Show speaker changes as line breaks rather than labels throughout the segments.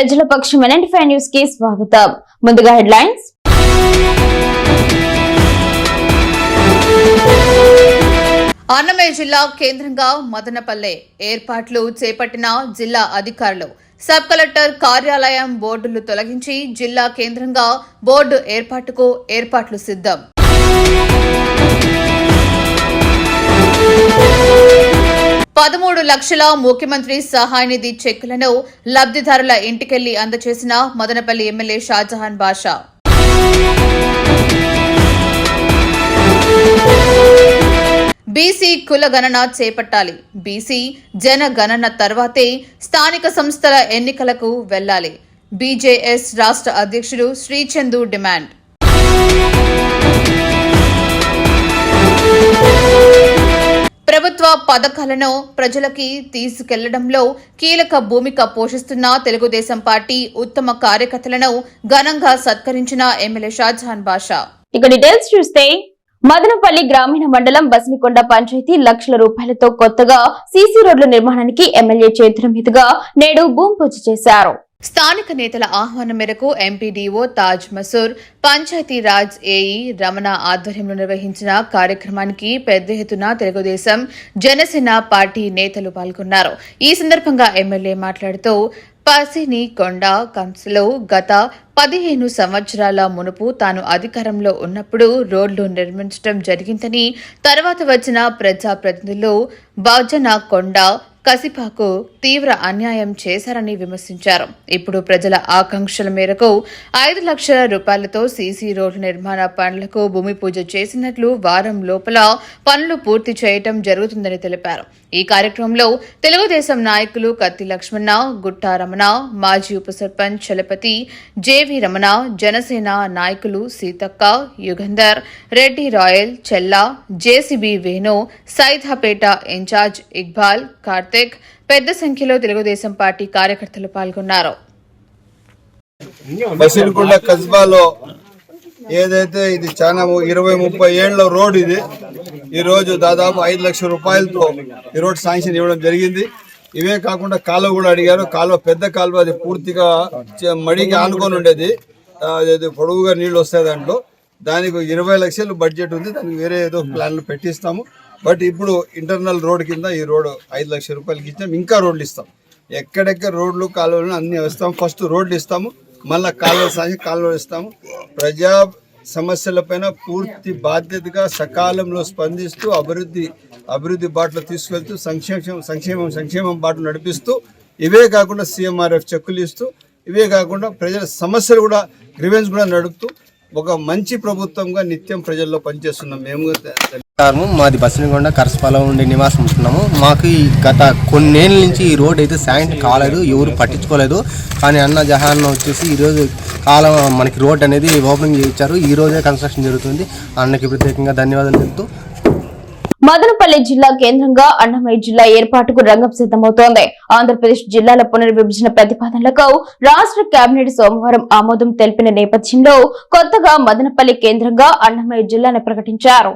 ప్రజల పక్షం న్యూస్కి స్వాగతం. ముందుగా హెడ్లైన్స్.
అన్నమయ్య జిల్లా కేంద్రంగా మదనపల్లె ఏర్పాట్లు చేపట్టిన జిల్లా అధికారులు సబ్ కలెక్టర్ కార్యాలయం బోర్డులు తొలగించి జిల్లా కేంద్రంగా బోర్డు ఏర్పాటుకు ఏర్పాట్లు సిద్ధం. పదమూడు లక్షల ముఖ్యమంత్రి సహాయ నిధి చెక్కులను లబ్దిదారుల ఇంటికెళ్ళి అందజేసిన మదనపల్లి ఎమ్మెల్యే షాజహాన్ బాషా. బీసీ కుల గణన చేపట్టాలి. బీసీ జన గణన తర్వాతే స్థానిక సంస్థల ఎన్నికలకు వెళ్ళాలి బీజేఎస్ రాష్ట్ర అధ్యక్షుడు శ్రీచందు డిమాండ్. ప్రభుత్వ పథకాలను ప్రజలకి తీసుకెళ్ళడంలో కీలక భూమిక పోషిస్తున్న తెలుగుదేశం పార్టీ ఉత్తమ కార్యకర్తలను ఘనంగా సత్కరించిన ఎమ్మెల్యే షాజహాన్ బాషా.
ఇక డీటెయిల్స్ చూస్తే మదనపల్లి గ్రామీణ మండలం బసినికొండ పంచాయతీ లక్షల రూపాయలతో కొత్తగా సీసీ రోడ్ల నిర్మాణానికి ఎమ్మెల్యే చేతుల మీదుగా నేడు భూమి పూజ చేశారు.
స్థానిక నేతల ఆహ్వానం మేరకు ఎంపీడీఓ తాజ్ మసూర్ పంచాయతీరాజ్ ఏఈ రమణ ఆధ్వర్యంలో నిర్వహించిన కార్యక్రమానికి పెద్ద ఎత్తున తెలుగుదేశం జనసేన పార్టీ నేతలు పాల్గొన్నారు. ఈ సందర్భంగా ఎమ్మెల్యే మాట్లాడుతూ పసిని కొండ కంస్లో గత పదిహేను సంవత్సరాల మునుపు తాను అధికారంలో ఉన్నప్పుడు రోడ్లు నిర్మించడం జరిగిందని తర్వాత వచ్చిన ప్రజాప్రతినిధులు భజన కొండ కసిపాకు తీవ్ర అన్యాయం చేశారని విమర్శించారు. ఇప్పుడు ప్రజల ఆకాంక్షల మేరకు ఐదు లక్షల రూపాయలతో సీసీ రోడ్డు నిర్మాణ పనులకు భూమి పూజ చేసినట్లు వారం లోపల పనులు పూర్తి చేయటం జరుగుతుందని తెలిపారు. ఈ కార్యక్రమంలో తెలుగుదేశం నాయకులు కత్తి లక్ష్మణ గుట్టా రమణ మాజీ ఉప సర్పంచ్ చలపతి జేవి రమణ జనసేన నాయకులు Seethakka Yugandhar Reddy royal Chella JCB Venu Saidapeta incharge Iqbal Karthik పెద్ద సంఖ్యలో తెలుగుదేశం పార్టీ కార్యకర్తలు పాల్గొన్నారు.
బసిరికొండ కస్బాలో ఏదైతే ఇది చాలా ఇరవై ముప్పై ఏళ్ళ రోడ్ ఇది ఈ రోజు దాదాపు ఐదు లక్షల రూపాయలతో ఈ రోడ్ శాంక్షన్ ఇవ్వడం జరిగింది. ఇవే కాకుండా కాలువ కూడా అడిగారు. కాలువ పెద్ద కాలువ అది పూర్తిగా మడికి ఆనుకొని ఉండేది. పొడవుగా నీళ్ళు వస్తాయి దాంట్లో. దానికి ఇరవై లక్షలు బడ్జెట్ ఉంది. దానికి వేరే ఏదో ప్లాన్లు పెట్టిస్తాము. బట్ ఇప్పుడు ఇంటర్నల్ రోడ్ కింద ఈ రోడ్ ఐదు లక్షల రూపాయలకి ఇచ్చినాం ఇంకా రోడ్లు ఇస్తాం. ఎక్కడెక్కడ రోడ్లు కాలువలు అన్నీ ఇస్తాం ఫస్ట్ రోడ్లు ఇస్తాము. మళ్ళా కాలువలు సాగి కాలువలు ఇస్తాము ప్రజా సమస్యలపైన పూర్తి బాధ్యతగా సకాలంలో స్పందిస్తూ అభివృద్ధి అభివృద్ధి బాటలో తీసుకెళ్తూ సంక్షేమం సంక్షేమం సంక్షేమం బాటలు నడిపిస్తూ ఇవే కాకుండా సీఎంఆర్ఎఫ్ చెక్కులు ఇస్తూ ఇవే కాకుండా ప్రజల సమస్యలు కూడా గ్రివెన్స్ కూడా నడుపుతూ ఒక మంచి ప్రభుత్వంగా నిత్యం ప్రజల్లో పనిచేస్తున్నాం. మేము కూడా
నమస్కారము మాది బస్సునిగొండ కరసపాలెం నుండి నివాసం ఉంటున్నాము. మాకు ఈ గత కొన్నేళ్ళ నుంచి ఈ రోడ్ అయితే శాంక్షన్ కాలేదు ఎవరు పట్టించుకోలేదు. కానీ అన్న జహాన్ వచ్చేసి ఈరోజు కాలం మనకి రోడ్ అనేది ఓపెనింగ్ చేయించారు. ఈ రోజే కన్స్ట్రక్షన్ జరుగుతుంది. అన్నకి ప్రత్యేకంగా ధన్యవాదాలు చెప్తూ
మదనపల్లి జిల్లా కేంద్రంగా అన్నమయ్య జిల్లా ఏర్పాటుకు రంగం సిద్ధమవుతోంది. ఆంధ్రప్రదేశ్ జిల్లాల పునర్విభజన ప్రతిపాదనలకు రాష్ట్ర కేబినెట్ సోమవారం ఆమోదం తెలిపిన నేపథ్యంలో కొత్తగా మదనపల్లి కేంద్రంగా అన్నమయ్య జిల్లాను ప్రకటించారు.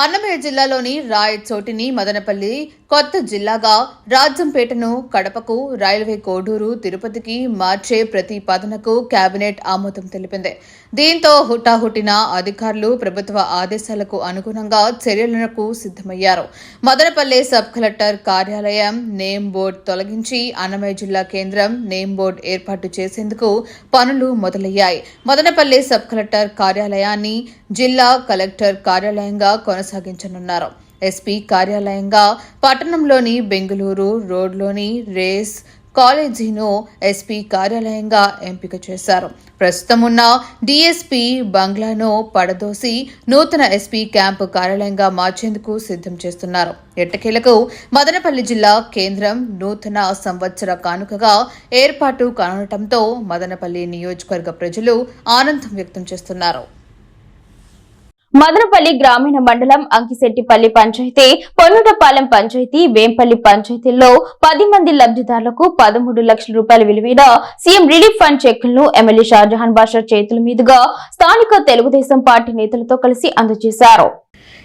అన్నమయ్య జిల్లాలోని రాయచోటిని మదనపల్లి కొత్త జిల్లాగా రాజంపేటను కడపకు రైల్వే కోడూరు తిరుపతికి మార్చే ప్రతిపాదనకు కేబినెట్ ఆమోదం తెలిపింది. దీంతో హుటాహుటిన అధికారులు ప్రభుత్వ ఆదేశాలకు అనుగుణంగా చర్యలకు సిద్ధమయ్యారు. మదనపల్లి సబ్ కలెక్టర్ కార్యాలయం నేమ్ బోర్డు తొలగించి అన్నమయ్య జిల్లా కేంద్రం నేమ్ బోర్డు ఏర్పాటు చేసేందుకు పనులు మొదలయ్యాయి. మదనపల్లి సబ్ కలెక్టర్ కార్యాలయాన్ని జిల్లా కలెక్టర్ కార్యాలయంగా కొనసాగించనున్నారు. ఎస్పీ కార్యాలయంగా పట్టణంలోని బెంగళూరు రోడ్లోని రేస్ కాలేజీను ఎస్పీ కార్యాలయంగా ఎంపిక చేశారు. ప్రస్తుతం ఉన్న డీఎస్పీ బంగ్లాను పడదోసి నూతన ఎస్పీ క్యాంపు కార్యాలయంగా మార్చేందుకు సిద్ధం చేస్తున్నారు. ఎట్టకేలకు మదనపల్లి జిల్లా కేంద్రం నూతన సంవత్సర కానుకగా ఏర్పాటు కానుండటంతో మదనపల్లి నియోజకవర్గ ప్రజలు ఆనందం వ్యక్తం చేస్తున్నారు.
మదనపల్లి గ్రామీణ మండలం అంకిశెట్టిపల్లి పంచాయతీ పొన్నుటపాలెం పంచాయతీ వేంపల్లి పంచాయతీల్లో పది మంది లబ్ధిదారులకు పదమూడు లక్షల రూపాయల విలువైన సీఎం రిలీఫ్ ఫండ్ చెక్కులను ఎమ్మెల్యే షాజహాన్ బాషా చేతుల మీదుగా స్థానిక తెలుగుదేశం పార్టీ నేతలతో కలిసి అందజేశారు.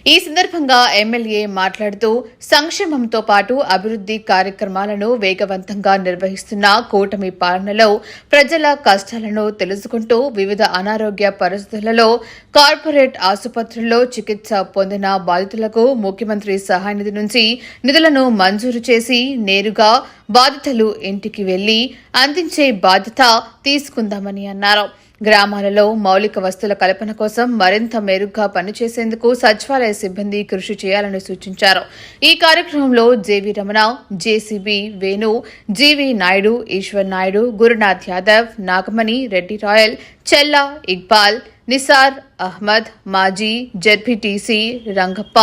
ఈ సందర్భంగా ఎమ్మెల్యే మాట్లాడుతూ సంక్షేమంతో పాటు అభివృద్ది కార్యక్రమాలను వేగవంతంగా నిర్వహిస్తున్న కూటమి పాలనలో ప్రజల కష్టాలను తెలుసుకుంటూ వివిధ అనారోగ్య పరిస్థితులలో కార్పొరేట్ ఆసుపత్రుల్లో చికిత్స పొందిన బాధితులకు ముఖ్యమంత్రి సహాయ నిధి నుంచి నిధులను మంజూరు చేసి నేరుగా బాధితులు ఇంటికి వెళ్ళి అందించే బాధ్యత తీసుకుందామని అన్నారు. గ్రామాలలో మౌలిక వస్తువుల కల్పన కోసం మరింత మెరుగ్గా పనిచేసేందుకు సచివాలయ సిబ్బంది కృషి చేయాలని సూచించారు. ఈ కార్యక్రమంలో JV Ramana JCB Venu GV Naidu Eshwar Naidu Gurunath Yadav Nagamani Reddy Rayal Chella Iqbal Nisar Ahmed మాజీ జెడ్పీటీసీ రంగప్ప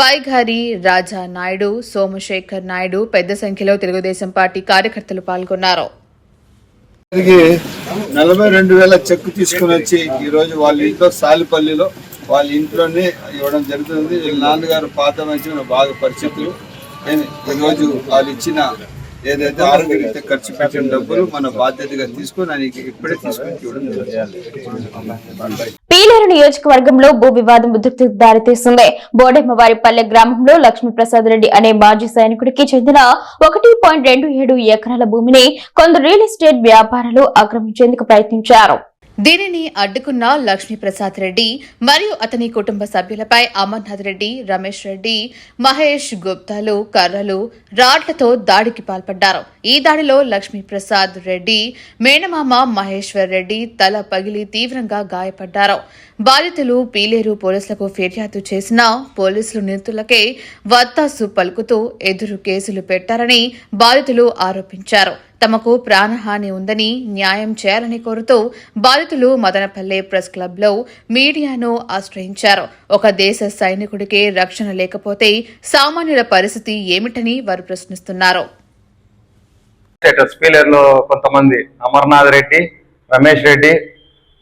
బైఘారి రాజా నాయుడు సోమశేఖర్ నాయుడు పెద్ద సంఖ్యలో తెలుగుదేశం పార్టీ కార్యకర్తలు పాల్గొన్నారు.
నలభై రెండు వేల చెక్ తీసుకుని వచ్చి ఈ రోజు వాళ్ళ ఇంట్లో సాలిపల్లిలో వాళ్ళ ఇంట్లోనే ఇవ్వడం జరుగుతుంది. వీళ్ళ నాన్నగారు పాత మంచి బాగా పరిస్థితులు. ఈరోజు వాళ్ళు ఇచ్చిన ఏదైతే ఆరోగ్యరీత్యా ఖర్చు పెట్టిన డబ్బులు మన బాధ్యతగా తీసుకొని ఆయనకి ఇప్పుడే తీసుకొని చూడడం జరుగుతుంది.
పీలేరు నియోజకవర్గంలో భూ వివాదం ఉద్రిక్తకు దారితీస్తుంది బోడెమ్మవారిపల్లె గ్రామంలో లక్ష్మీప్రసాద్ రెడ్డి అనే మాజీ సైనికుడికి చెందిన ఒకటి పాయింట్ రెండు ఏడు ఎకరాల భూమిని కొందరు రియల్ ఎస్టేట్ వ్యాపారులు ఆక్రమించేందుకు ప్రయత్నించారు.
దీనిని అడ్డుకున్న లక్ష్మీప్రసాద్ రెడ్డి మరియు అతని కుటుంబ సభ్యులపై అమర్నాథ్ రెడ్డి రమేష్ రెడ్డి మహేష్ గుప్తాలు కర్రలు రాడ్లతో దాడికి పాల్పడ్డారు. ఈ దాడిలో లక్ష్మీప్రసాద్ రెడ్డి మేనమామ మహేశ్వర్ రెడ్డి తల పగిలి తీవ్రంగా గాయపడ్డారు. బాధితులు పీలేరు పోలీసులకు ఫిర్యాదు చేసినా పోలీసులు నిందితులకే వత్తాసు పలుకుతూ ఎదురు కేసులు పెట్టారని బాధితులు ఆరోపించారు. తమకు ప్రాణహాని ఉందని న్యాయం చేయాలని కోరుతూ బాధితులు మదనపల్లె ప్రెస్ క్లబ్లో మీడియాను ఆశ్రయించారు. ఒక దేశ సైనికుడికే రక్షణ లేకపోతే సామాన్యుల పరిస్థితి ఏమిటని వారు ప్రశ్నిస్తున్నారు.
స్టేటస్ కొంతమంది అమర్నాథ్ రెడ్డి రమేష్ రెడ్డి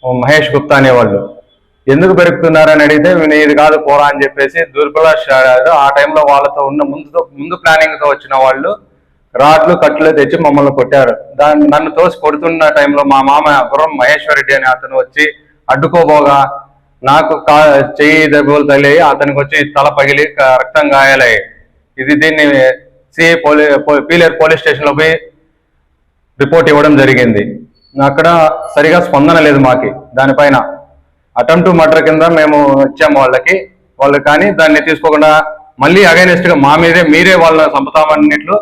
మహేష్ గుప్తా అనేవాళ్ళు. ఎందుకు పెరుగుతున్నారని అడిగితే "నేను ఇది కాదు పోరా అని చెప్పేసి దుర్బలాడు ఆ టైంలో వాళ్ళతో ఉన్న ముందు ముందు ప్లానింగ్తో వచ్చిన వాళ్ళు రాడ్లు కట్లు తెచ్చి మమ్మల్ని కొట్టారు. దాన్ని నన్ను తోసి కొడుతున్న టైంలో మా మామ గుర్రం మహేశ్వర్ రెడ్డి అనే అతను వచ్చి అడ్డుకోబోగా నాకు కా చెయ్యి దెబ్బలు తగిలి అతనికి వచ్చి తల పగిలి క- రక్తం గాయాలయ్యాయి ఇది దీన్ని సిఐ పోలీ పో- పీలేరు పోలీస్ స్టేషన్లో పోయి రిపోర్ట్ ఇవ్వడం జరిగింది. అక్కడ సరిగా స్పందన లేదు మాకి దానిపైన. అటెంప్ట్ మర్డర్ కింద మేము ఇచ్చాము వాళ్ళకి వాళ్ళు కానీ దాన్ని తీసుకోకుండా మళ్ళీ అగైనెస్ట్గా మా మీదే మీరే వాళ్ళని చంపుతామన్నట్లు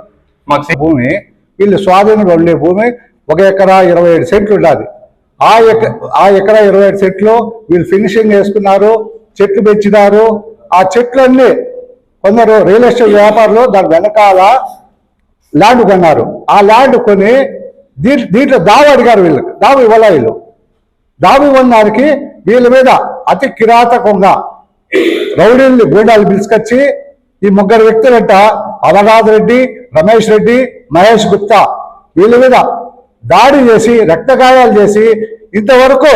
మాకు
భూమి వీళ్ళు స్వాధీనంగా ఉండే భూమి ఒక ఎకరా ఇరవై ఏడు సెంట్లు ఉండాలి. ఆ ఎక ఆ ఎకరా ఇరవై ఏడు సెంట్లు వీళ్ళు ఫినిషింగ్ వేసుకున్నారు చెట్లు పెంచినారు. ఆ చెట్లన్నీ కొందరు రియల్ ఎస్టేట్ వ్యాపారులు దాని వెనకాల ల్యాండ్ కొన్నారు. ఆ ల్యాండ్ కొని దీంట్లో దీంట్లో దావ అడిగారు వీళ్ళకి. దావ ఇవ్వాల వీళ్ళు? దావ ఇవ్వడానికి వీళ్ళ మీద అతి కిరాతకంగా రౌడీల్ని గూడాలు పిలుచుకొచ్చి ఈ ముగ్గురు వ్యక్తులంట అవగాధ్ రెడ్డి రమేష్ రెడ్డి మహేష్ గుప్తా వీళ్ళ మీద దాడి చేసి రక్తగాయాలు చేసి ఇంతవరకు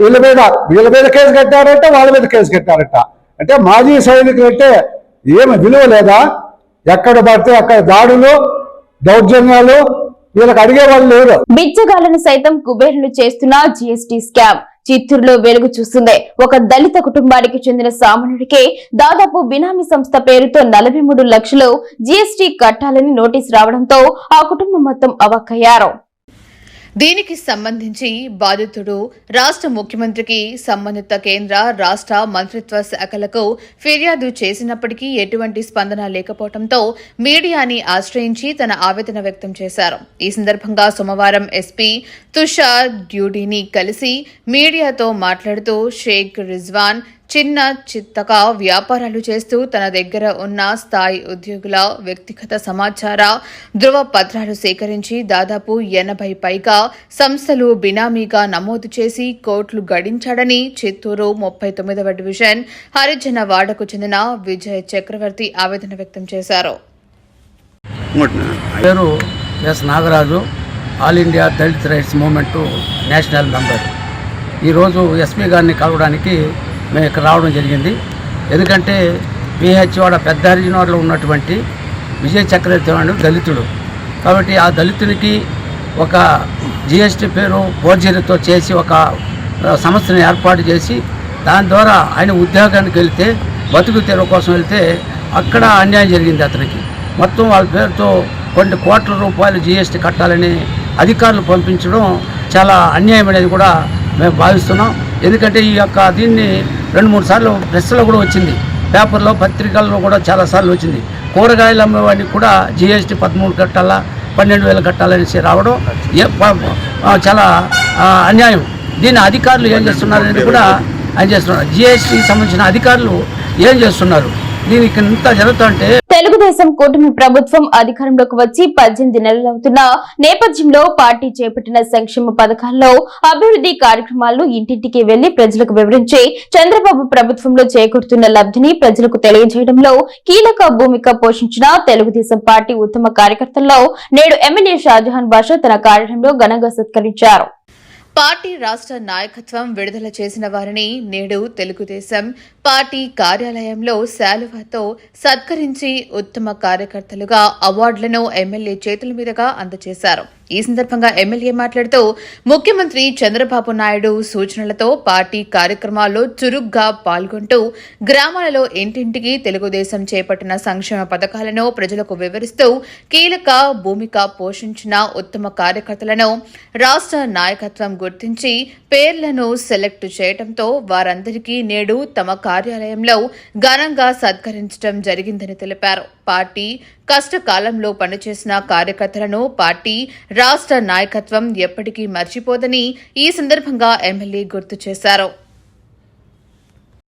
వీళ్ళ మీద వీళ్ళ మీద కేసు కట్టారంట వాళ్ళ మీద కేసు కట్టారట. అంటే మాజీ సైనికులు అంటే ఏమి విలువ లేదా? ఎక్కడ పడితే అక్కడ దాడులు దౌర్జన్యాలు వీళ్ళకి అడిగే వాళ్ళు లేరు.
బిచ్చగాళ్ళను సైతం కుబేరులు చేస్తున్న జిఎస్టి స్కామ్. చిత్తూరులో వెలుగు చూస్తుంది. ఒక దళిత కుటుంబానికి చెందిన సామాన్యుడికే దాదాపు బినామీ సంస్థ పేరుతో నలభై మూడు లక్షలు జీఎస్టీ కట్టాలని నోటీస్ రావడంతో ఆ కుటుంబం మొత్తం అవక్కయ్యారు.
దీనికి సంబంధించి బాధితుడు రాష్ట్ర ముఖ్యమంత్రికి సంబంధిత కేంద్ర రాష్ట్ర మంత్రిత్వ శాఖలకు ఫిర్యాదు చేసినప్పటికీ ఎటువంటి స్పందన లేకపోవడంతో మీడియాని ఆశ్రయించి తన ఆవేదన వ్యక్తం చేశారు. ఈ సందర్భంగా సోమవారం ఎస్పీ తుషార్ డ్యూడీని కలిసి మీడియాతో మాట్లాడుతూ షేక్ రిజ్వాన్ చిన్న చిత్తగా వ్యాపారాలు చేస్తూ తన దగ్గర ఉన్న స్థాయి ఉద్యోగుల వ్యక్తిగత సమాచార ధృవ పత్రాలు సేకరించి దాదాపు ఎనభై పైగా సంస్థలు బినామీగా నమోదు చేసి కోట్లు గడించాడని చిత్తూరు ముప్పై తొమ్మిదవ డివిజన్ హరిజన వాడకు చెందిన విజయ్ చక్రవర్తి ఆవేదన వ్యక్తం చేశారు.
పేరు S Nagaraju all India Dalit rights movement national member ఈరోజు ఎస్పీ గారిని కలవడానికి మేము ఇక్కడ రావడం జరిగింది. ఎందుకంటే పిహెచ్వాడ పెద్ద హరిజనవాడలో ఉన్నటువంటి విజయ చక్రవర్తి వాడు దళితుడు. కాబట్టి ఆ దళితునికి ఒక జిఎస్టీ పేరు ఫోర్జరీతో చేసి ఒక సంస్థను ఏర్పాటు చేసి దాని ద్వారా ఆయన ఉద్యోగానికి వెళ్తే బతుకు తెరవ కోసం వెళ్తే అక్కడ అన్యాయం జరిగింది అతనికి. మొత్తం వాళ్ళ పేరుతో కొన్ని కోట్ల రూపాయలు జీఎస్టీ కట్టాలని అధికారులు పంపించడం చాలా అన్యాయం అనేది కూడా మేము భావిస్తున్నాం. ఎందుకంటే ఈ యొక్క దీన్ని రెండు మూడు సార్లు ప్రెస్లో కూడా వచ్చింది. పేపర్లో పత్రికల్లో కూడా చాలాసార్లు వచ్చింది. కూరగాయలు అమ్మేవాడికి కూడా జీఎస్టీ పదమూడు కట్టాలా పన్నెండు వేలు కట్టాలనేసి రావడం చాలా అన్యాయం. దీన్ని అధికారులు ఏం చేస్తున్నారు కూడా ఆయన చేస్తున్నారు. జిఎస్టీ సంబంధించిన అధికారులు ఏం చేస్తున్నారు? దీనికి ఇంత జరుగుతుంటే
తెలుగుదేశం కూటమి ప్రభుత్వం అధికారంలోకి వచ్చి పద్దెనిమిది నెలలవుతున్న నేపథ్యంలో పార్టీ చేపట్టిన సంక్షేమ పథకాల్లో అభివృద్ధి కార్యక్రమాలను ఇంటింటికి వెళ్ళి ప్రజలకు వివరించి చంద్రబాబు ప్రభుత్వంలో చేకూరుతున్న లబ్ధిని ప్రజలకు తెలియజేయడంలో కీలక భూమిక పోషించిన తెలుగుదేశం పార్టీ ఉత్తమ కార్యకర్తల్లో నేడు ఎమ్మెల్యే షాజహాన్ బాషా తన కార్యాలయంలో ఘనంగా సత్కరించారు.
పార్టీ రాష్ట్ర నాయకత్వం విడుదల చేసిన వారిని నేడు తెలుగుదేశం పార్టీ కార్యాలయంలో శాలువాతో సత్కరించి ఉత్తమ కార్యకర్తలుగా అవార్డులను ఎమ్మెల్యే చేతుల మీదుగా అందజేశారు. ఈ సందర్భంగా ఎమ్మెల్యే మాట్లాడుతూ ముఖ్యమంత్రి చంద్రబాబు నాయుడు సూచనలతో పార్టీ కార్యక్రమాల్లో చురుగ్గా పాల్గొంటూ గ్రామాలలో ఇంటింటికి తెలుగుదేశం చేపట్టిన సంక్షేమ పథకాలను ప్రజలకు వివరిస్తూ కీలక భూమిక పోషించిన ఉత్తమ కార్యకర్తలను రాష్ట్ర నాయకత్వం గుర్తించి పేర్లను సెలెక్ట్ చేయడంతో వారందరికీ నేడు తమ కార్యాలయంలో ఘనంగా సత్కరించడం జరిగిందని తెలిపారు. పార్టీ కష్టకాలంలో పనిచేసిన కార్యకర్తలను పార్టీ రాష్ట్ర నాయకత్వం ఎప్పటికీ మర్చిపోదని ఈ సందర్భంగా ఎమ్మెల్యే గుర్తు చేశారు.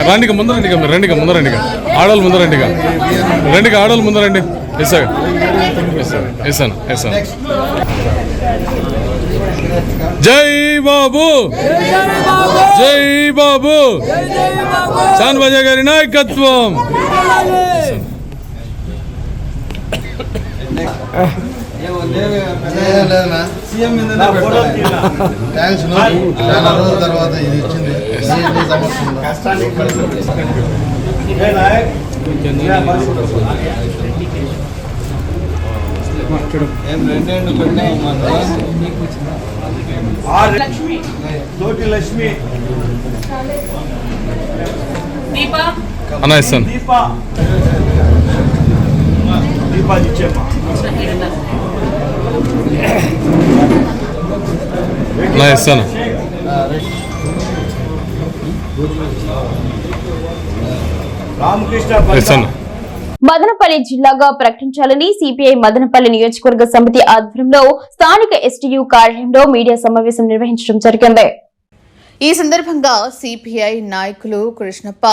రండిగా ముందు రండిగా మీరు రండిగా ముందు రండిగా. ఆడవాళ్ళు ముందు రండిగా. రండిగా ఆడవాళ్ళు ముందు రండి. ఎస్సా ఎస్సాను ఎస్సాను జై బాబు. జై బాబు. చాన్ బజా గారి నాయకత్వం.
థ్యాంక్స్. చాలా రోజుల తర్వాత ఇది ఇచ్చింది.
తోటి లక్ష్మి.
అన్న ఇస్తాను.
దీప. దీపాలు ఇచ్చేమ్మా.
ఇస్తాను
రామకృష్ణ
ఇస్తాను
మదనపల్లి జిల్లాగా ప్రకటించాలని సిపిఐ మదనపల్లి నియోజకవర్గ సమితి ఆధ్వర్యంలో స్థానిక ఎస్టీయూ కార్యాలయంలో మీడియా సమావేశం నిర్వహించడం జరిగింది.
ఈ సందర్భంగా సిపిఐ నాయకులు కృష్ణప్ప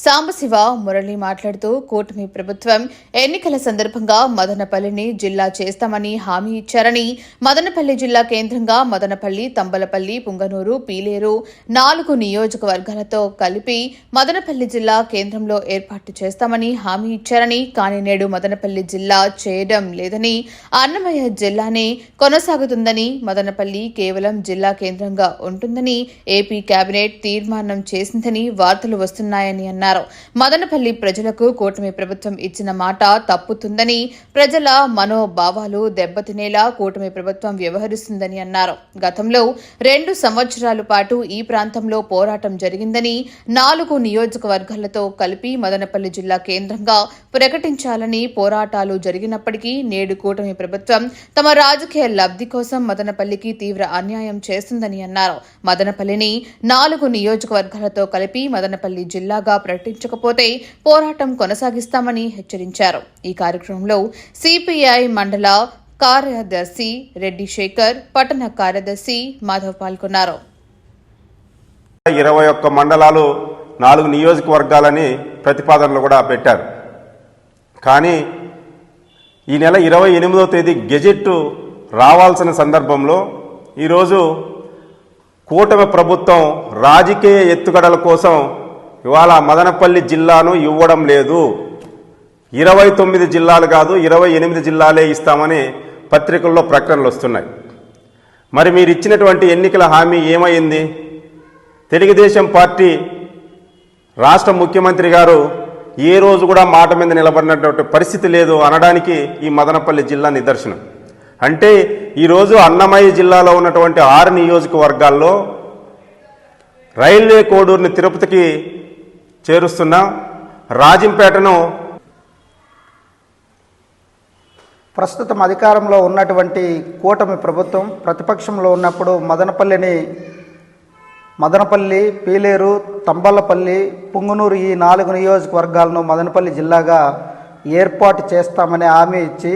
సాంబశివ మురళి మాట్లాడుతూ కూటమి ప్రభుత్వం ఎన్నికల సందర్భంగా మదనపల్లిని జిల్లా చేస్తామని హామీ ఇచ్చారని మదనపల్లి జిల్లా కేంద్రంగా మదనపల్లి తంబలపల్లి పుంగనూరు పీలేరు నాలుగు నియోజకవర్గాలతో కలిపి మదనపల్లి జిల్లా కేంద్రంలో ఏర్పాటు చేస్తామని హామీ ఇచ్చారని కానీ నేడు మదనపల్లి జిల్లా చేయడం లేదని అన్నమయ్య జిల్లానే కొనసాగుతుందని మదనపల్లి కేవలం జిల్లా కేంద్రంగా ఉంటుందని ఏపీ కేబినెట్ తీర్మానం చేసిందని వార్తలు వస్తున్నాయని అన్నారు. మదనపల్లి ప్రజలకు కూటమి ప్రభుత్వం ఇచ్చిన మాట తప్పుతుందని ప్రజల మనోభావాలు దెబ్బతినేలా కూటమి ప్రభుత్వం వ్యవహరిస్తుందని అన్నారు. గతంలో రెండు సంవత్సరాల పాటు ఈ ప్రాంతంలో పోరాటం జరిగిందని నాలుగు నియోజకవర్గాలతో కలిపి మదనపల్లి జిల్లా కేంద్రంగా ప్రకటించాలని పోరాటాలు జరిగినప్పటికీ నేడు కూటమి ప్రభుత్వం తమ రాజకీయ లబ్ధి కోసం మదనపల్లికి తీవ్ర అన్యాయం చేస్తుందని అన్నారు. మదనపల్లిని నాలుగు నియోజకవర్గాలతో కలిపి మదనపల్లి జిల్లాగా ప్రకటించకపోతే పోరాటం కొనసాగిస్తామని హెచ్చరించారు. ఈ కార్యక్రమంలో సిపిఐ మండల కార్యదర్శి రెడ్డి శేఖర్ పట్టణ కార్యదర్శి మాధవ్ పాల్గొన్నారు.
ఇరవై ఒక్క మండలాలు నాలుగు నియోజకవర్గాలని ప్రతిపాదనలు కూడా పెట్టారు. కానీ ఈ నెల ఇరవై ఎనిమిదో తేదీ గెజెట్ రావాల్సిన సందర్భంలో ఈరోజు కూటమి ప్రభుత్వం రాజకీయ ఎత్తుగడల కోసం ఇవాళ మదనపల్లి జిల్లాను ఇవ్వడం లేదు. ఇరవై తొమ్మిది జిల్లాలు కాదు ఇరవై ఎనిమిది జిల్లాలే ఇస్తామని పత్రికల్లో ప్రకటనలు వస్తున్నాయి. మరి మీరు ఇచ్చినటువంటి ఎన్నికల హామీ ఏమైంది? తెలుగుదేశం పార్టీ రాష్ట్ర ముఖ్యమంత్రి గారు ఏ రోజు కూడా మాట మీద నిలబడినటువంటి పరిస్థితి లేదు అనడానికి ఈ మదనపల్లి జిల్లా నిదర్శనం. అంటే ఈరోజు అన్నమయ్య జిల్లాలో ఉన్నటువంటి ఆరు నియోజకవర్గాల్లో రైల్వే కోడూరుని తిరుపతికి చేరుస్తున్నాం రాజంపేటను
ప్రస్తుతం అధికారంలో ఉన్నటువంటి కూటమి ప్రభుత్వం ప్రతిపక్షంలో ఉన్నప్పుడు మదనపల్లిని మదనపల్లి పీలేరు తంబలపల్లి పుంగునూరు ఈ నాలుగు నియోజకవర్గాలను మదనపల్లి జిల్లాగా ఏర్పాటు చేస్తామని హామీ ఇచ్చి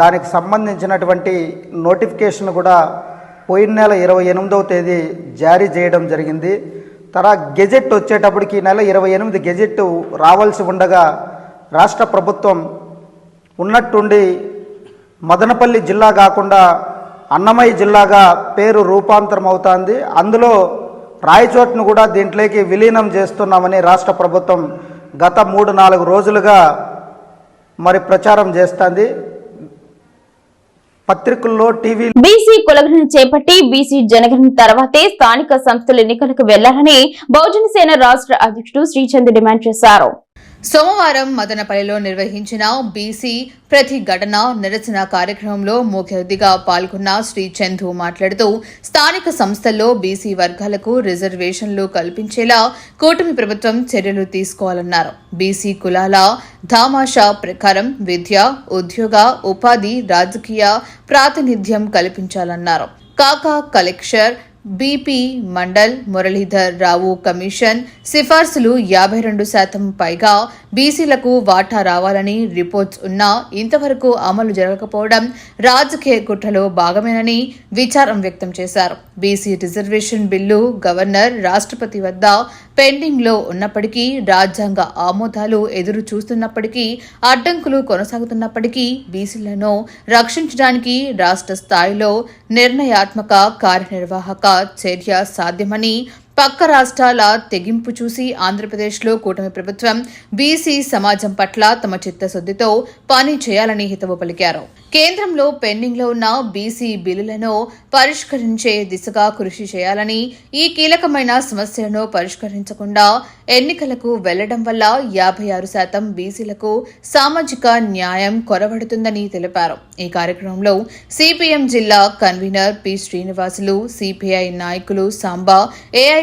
దానికి సంబంధించినటువంటి నోటిఫికేషన్ కూడా పోయిన నెల ఇరవై ఎనిమిదవ తేదీ జారీ చేయడం జరిగింది. తర్వాత గెజెట్ వచ్చేటప్పటికి నెల ఇరవై ఎనిమిది గెజెట్ రావాల్సి ఉండగా రాష్ట్ర ప్రభుత్వం ఉన్నట్టుండి మదనపల్లి జిల్లా కాకుండా అన్నమయ్య జిల్లాగా పేరు రూపాంతరం అవుతోంది. అందులో రాయచోట్ను కూడా దీంట్లోకి విలీనం చేస్తున్నామని రాష్ట్ర ప్రభుత్వం గత మూడు నాలుగు రోజులుగా మరి ప్రచారం చేస్తుంది. పత్రికల్లో టీవీ
బీసీ కులగణన చేపట్టి బీసీ జనగణన తర్వాతే స్థానిక సంస్థల ఎన్నికలకు వెళ్ళాలని బహుజన సేన రాష్ట్ర అధ్యక్షుడు శ్రీచంద్ డిమాండ్ చేశారు.
సోమవారం మదనపల్లిలో నిర్వహించిన బీసీ ప్రతి ఘటన నిరసన కార్యక్రమంలో ముఖ్య అతిథిగా పాల్గొన్న శ్రీ చందు మాట్లాడుతూ స్థానిక సంస్థల్లో బీసీ వర్గాలకు రిజర్వేషన్లు కల్పించేలా కూటమి ప్రభుత్వం చర్యలు తీసుకోవాలన్నారు. బీసీ కులాల ధామాషా ప్రకారం విద్య ఉద్యోగ ఉపాధి రాజకీయ ప్రాతినిధ్యం కల్పించాలన్నారు. Kaka collector BP Mandal Muralidhar Rao commission సిఫార్సులు యాభై రెండు శాతం పైగా బీసీలకు వాటా రావాలని రిపోర్ట్స్ ఉన్నా ఇంతవరకు అమలు జరగకపోవడం రాజకీయ కుట్రలో భాగమేనని విచారం వ్యక్తం చేశారు. బీసీ రిజర్వేషన్ బిల్లు గవర్నర్ రాష్ట్రపతి వద్ద పెండింగ్లో ఉన్నప్పటికీ రాజ్యాంగ ఆమోదాలు ఎదురు చూస్తున్నప్పటికీ అడ్డంకులు కొనసాగుతున్నప్పటికీ బీసీలను రక్షించడానికి రాష్ట్ర స్థాయిలో నిర్ణయాత్మక కార్యనిర్వాహక చర్య సాధ్యమని పక్క రాష్ట్రాల తెగింపు చూసి ఆంధ్రప్రదేశ్లో కూటమి ప్రభుత్వం బీసీ సమాజం పట్ల తమ చిత్తశుద్దితో పని చేయాలని హితవు పలికారు. కేంద్రంలో పెండింగ్లో ఉన్న బీసీ బిల్లులను పరిష్కరించే దిశగా కృషి చేయాలని ఈ కీలకమైన సమస్యలను పరిష్కరించకుండా ఎన్నికలకు వెళ్ళడం వల్ల యాభై ఆరు శాతం బీసీలకు సామాజిక న్యాయం కొరబడుతుందని తెలిపారు. ఈ కార్యక్రమంలో సిపిఎం జిల్లా కన్వీనర్ పి శ్రీనివాసులు సిపిఐ నాయకులు సాంబా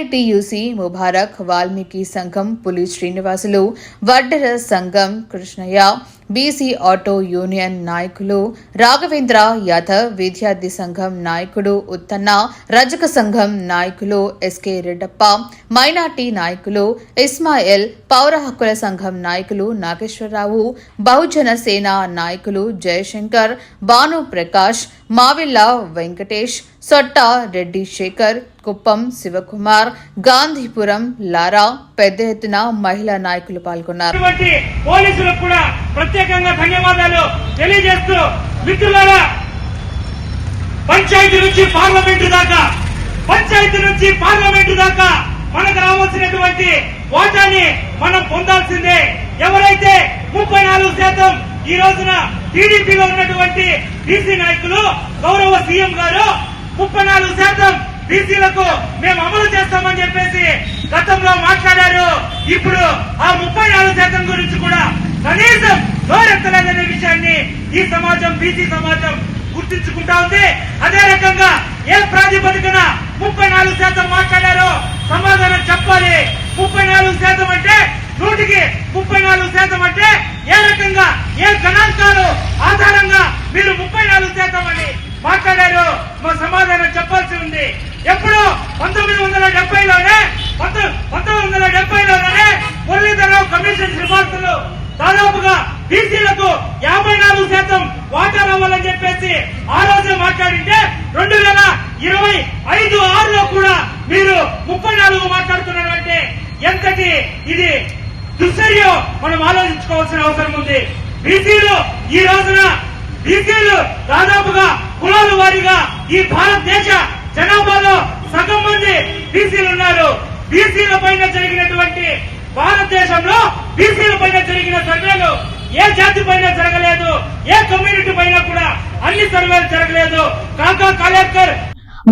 ఏఐటియుసి ముబారక్ వాల్మీకి సంఘం పులి శ్రీనివాసులు వడ్డెర సంఘం కృష్ణయ్య బీసీ ఆటో యూనియన్ నాయకులు రాఘవేంద్ర యాదవ్ విద్యార్థి సంఘం నాయకుడు ఉత్తన్న రజక సంఘం నాయకులు ఎస్కే రెడ్డప్ప మైనార్టీ నాయకులు ఇస్మాయిల్ పౌర హక్కుల సంఘం నాయకులు నాగేశ్వరరావు బహుజన సేన నాయకులు జయశంకర్ భాను ప్రకాష్ మావిల్ల వెంకటేష్ సొట్ట రెడ్డి శేఖర్ కుప్పం శివకుమార్ గాంధీపురం లారా పెద్ద ఎత్తున మహిళా నాయకులు పాల్గొన్నారు.
పోలీసులకు కూడా ప్రత్యేకంగా ధన్యవాదాలు తెలియజేస్తూ మిత్రులారా పంచాయతీ నుంచి పార్లమెంటు దాకా పంచాయతీ నుంచి పార్లమెంటు దాకా మనకు రావాల్సినటువంటి వాటాని మనం పొందాల్సిందే. ఎవరైతే ముప్పై నాలుగు శాతం ఈ రోజున టీడీపీలో ఉన్నటువంటి బీసీ నాయకులు గౌరవ సీఎం గారు ముప్పై నాలుగు శాతం బీసీలకు మేము అమలు చేస్తామని చెప్పేసి గతంలో మాట్లాడారు. ఇప్పుడు ఆ ముప్పై నాలుగు శాతం గురించి కూడా కనీసం నోరెత్తలేదనే విషయాన్ని ఈ సమాజం బీసీ సమాజం గుర్తించుకుంటా ఉంది. అదే రకంగా ఏ ప్రాతిపదికన ముప్పై నాలుగు శాతం మాట్లాడారో సమాధానం చెప్పాలి. ముప్పై నాలుగు శాతం అంటే నూటికి ముప్పై నాలుగు శాతం అంటే ఏ రకంగా ఏ గణాంకాలు ఆధారంగా మీరు ముప్పై నాలుగు శాతం అని మాట్లాడారు మా సమాధానం చెప్పాల్సి ఉంది. ఎప్పుడో పంతొమ్మిది వందల డెబ్బైలోనే పంతొమ్మిది వందల డెబ్బైలోనే మురళీధరరావు కమిషన్ సిఫార్సులు దాదాపుగా బీసీలకు యాభై నాలుగు శాతం వాటా రావాలని చెప్పేసి ఆ రోజు మాట్లాడింటే రెండు వేల ఇరవై ఐదు ఆరులో కూడా మీరు ముప్పై నాలుగు మాట్లాడుతున్నారు అంటే ఎంతటి ఇది దుశ్చర్యో మనం ఆలోచించుకోవాల్సిన అవసరం ఉంది. బీసీలు ఈ రోజున బీసీలు దాదాపుగా కులాల వారీగా ఈ భారతదేశ జనాభాలో సగం మంది బీసీలు ఉన్నారు. బీసీల పైన జరిగినటువంటి భారతదేశంలో బీసీల పైన జరిగిన సర్వేలు ఏ జాతి పైన జరగలేదు ఏ కమ్యూనిటీ పైన కూడా అన్ని సర్వేలు జరగలేదు. కాకా కలెక్టర్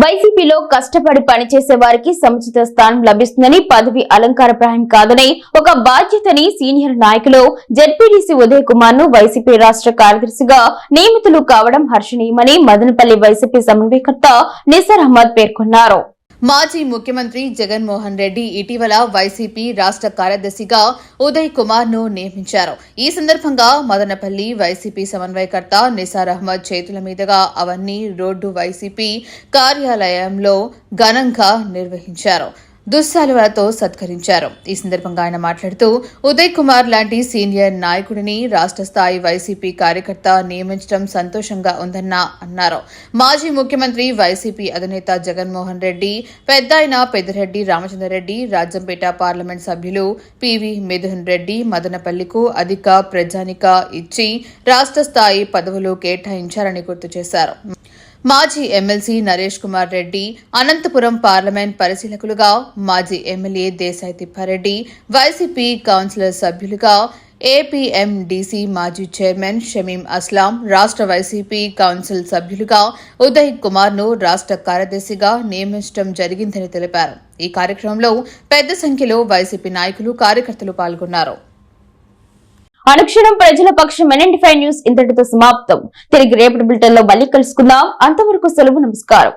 వైసీపీలో కష్టపడి పనిచేసే వారికి సముచిత స్థానం లభిస్తుందని పదవి అలంకారప్రాయం కాదని ఒక బాధ్యతని సీనియర్ నాయకులు జెడ్పీడీసీ ఉదయ్ కుమార్ను వైసీపీ రాష్ట్ర కార్యదర్శిగా నియమితులు కావడం హర్షణీయమని మదనపల్లి వైసీపీ సమన్వయకర్త నిసర్ అహ్మద్ పేర్కొన్నారు.
మాజీ ముఖ్యమంత్రి జగన్మోహన్ రెడ్డి ఇటీవల వైసీపీ రాష్ట్ర కార్యదర్శిగా ఉదయ్ కుమార్ను నియమించారు. ఈ సందర్భంగా మదనపల్లి వైసీపీ సమన్వయకర్త నిసార్ అహ్మద్ చేతుల మీదుగా అవన్నీ రోడ్డు వైసీపీ కార్యాలయంలో ఘనంగా నిర్వహించారు. దుస్సాలువాతో సత్కరించారు. ఈ సందర్భంగా ఆయన మాట్లాడుతూ ఉదయ్ కుమార్ లాంటి సీనియర్ నాయకుడిని రాష్ట్ర స్థాయి వైసీపీ కార్యకర్త నియమించడం సంతోషంగా ఉందన్న అన్నారు. మాజీ ముఖ్యమంత్రి వైసీపీ అధినేత జగన్మోహన్ రెడ్డి పెద్దాయన పెద్దిరెడ్డి రామచంద్రరెడ్డి రాజంపేట పార్లమెంట్ సభ్యులు పివి మిథున్ రెడ్డి మదనపల్లికు అధిక ప్రజానిక ఇచ్చి రాష్ట్ర స్థాయి పదవులు కేటాయించారని గుర్తు చేశారు. మాజీ ఎమ్మెల్సీ నరేష్ కుమార్ రెడ్డి అనంతపురం పార్లమెంట్ పరిశీలకులుగా మాజీ MLA Desai Thippareddy YCP councillor సభ్యులుగా ఏపీఎండీసీ మాజీ చైర్మన్ షమీం అస్లాం రాష్ట్ర వైసీపీ కౌన్సిల్ సభ్యులుగా ఉదయ్ కుమార్ను రాష్ట్ర కార్యదర్శిగా నియమించడం జరిగిందని తెలిపారు. ఈ కార్యక్రమంలో పెద్ద సంఖ్యలో వైసీపీ నాయకులు కార్యకర్తలు పాల్గొన్నారు.
అనుక్షణం ప్రజల పక్షం ఎన్ఎండి ఫైవ్ న్యూస్ ఇంతటితో సమాప్తం. తిరిగి రేపటి బులెటిన్లో మళ్ళీ కలుసుకుందాం. అంతవరకు సెలవు నమస్కారం.